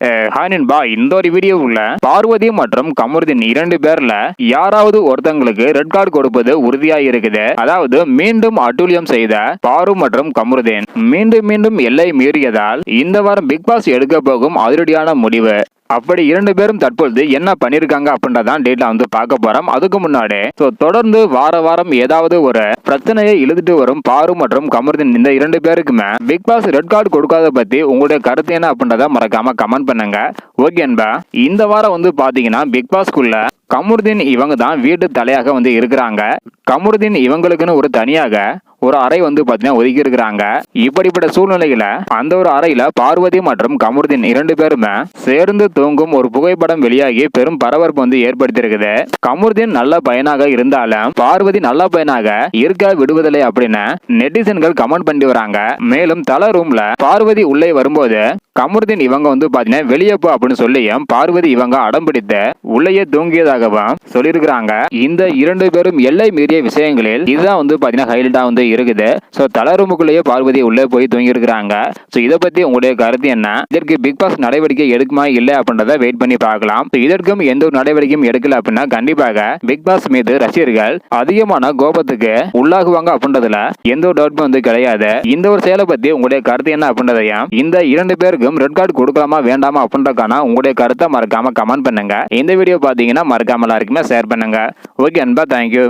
Yeah. Hi நண்பா இந்த ஒரு வீடியோவுல பார்வதி மற்றும் கமருதீன் இரண்டு பேர்ல யாராவது ஒருத்தங்களுக்கு ரெட் கார்டு கொடுப்பது உறுதியா இருக்குது. அதாவது மீண்டும் அட்டூழியம் செய்த பாரு மற்றும் கமருதீன் மீண்டும் மீண்டும் எல்லை மீறியதால் இந்த வாரம் பிக் பாஸ் எடுக்க போகும் அதிரடியான முடிவு. அப்படி இரண்டு பேரும் தற்பொழுது என்ன பண்ணிருக்காங்க அப்படின்றதான் டேட்ல வந்து பார்க்க போறோம். அதுக்கு முன்னாடி ஸோ தொடர்ந்து வார வாரம் ஏதாவது ஒரு பிரச்சனையை எழுதிட்டு வரும் பாரு மற்றும் கமருதீன் இந்த இரண்டு பேருக்குமே பிக் பாஸ் ரெட் கார்டு கொடுக்காத பத்தி உங்களுடைய கருத்து என்ன அப்படின்றத மறக்காம கமெண்ட் பண்ணுங்க. ஓகே அன்பா இந்த வாரம் வந்து பாத்தீங்கன்னா பிக் பாஸ்குள்ள கமருதீன் இவங்க தான் வீட்டு தலையாக வந்து இருக்கிறாங்க. கமருதீன் இவங்களுக்குன்னு ஒரு தனியாக ஒரு அறை வந்து பார்த்தீங்கன்னா ஒதுக்கி இருக்கிறாங்க. இப்படிப்பட்ட சூழ்நிலையில அந்த ஒரு அறையில பார்வதி மற்றும் கமருதீன் இரண்டு பேருமே சேர்ந்து தூங்கும் ஒரு புகைப்படம் வெளியாகி பெரும் பரபரப்பு வந்து ஏற்படுத்தியிருக்குது. கமருதீன் நல்ல பையனாக இருந்தாலும் பார்வதி நல்ல பையனாக இருக்க விடுவதில்லை அப்படின்னு நெட்டிசன்கள் கமெண்ட் பண்ணி வராங்க. மேலும் தல ரூம்ல பார்வதி உள்ளே வரும்போது கமருதீன் இவங்க வந்து பாத்தீங்கன்னா வெளியே போ அப்படின்னு சொல்லியும் பார்வதி இவங்க அடம்பிடித்து உள்ளேயே தூங்கியதாகவும் சொல்லியிருக்கிறாங்க. இந்த இரண்டு பேரும் எல்லை மீறிய விஷயங்களில் இதுதான் வந்து பாத்தீங்கன்னா ஹைலைட்டா வந்து இருக்குது. ஸோ தல ரூமுக்குள்ளேயே பார்வதி உள்ளே போய் தூங்கி இருக்கிறாங்க ஸோ இதை பத்தி உங்களுடைய கருத்து என்ன? இதற்கு பிக் பாஸ் நடவடிக்கை எடுக்குமா இல்லை அப்படின்றத வெயிட் பண்ணி பார்க்கலாம். இதற்கும் எந்த ஒரு நடவடிக்கையும் எடுக்கல அப்படின்னா கண்டிப்பாக பிக் பாஸ் மீது ரசிகர்கள் அதிகமான கோபத்துக்கு உள்ளாகுவாங்க அப்படின்றதுல எந்த ஒரு டவுட்டும் வந்து கிடையாது. இந்த ஒரு செயலை பத்தி உங்களுடைய கருத்து என்ன அப்படின்றதையும் இந்த இரண்டு பேருக்கும் ரெட் கார்டு கொடுக்கலாமா வேண்டாமா அப்படின்றக்கான உங்களுடைய கருத்தை மறக்காம கமெண்ட் பண்ணுங்க. இந்த வீடியோ பாத்தீங்கன்னா மறக்காம எல்லாருக்குமே ஷேர் பண்ணுங்க. ஓகே அன்பா தேங்க்யூ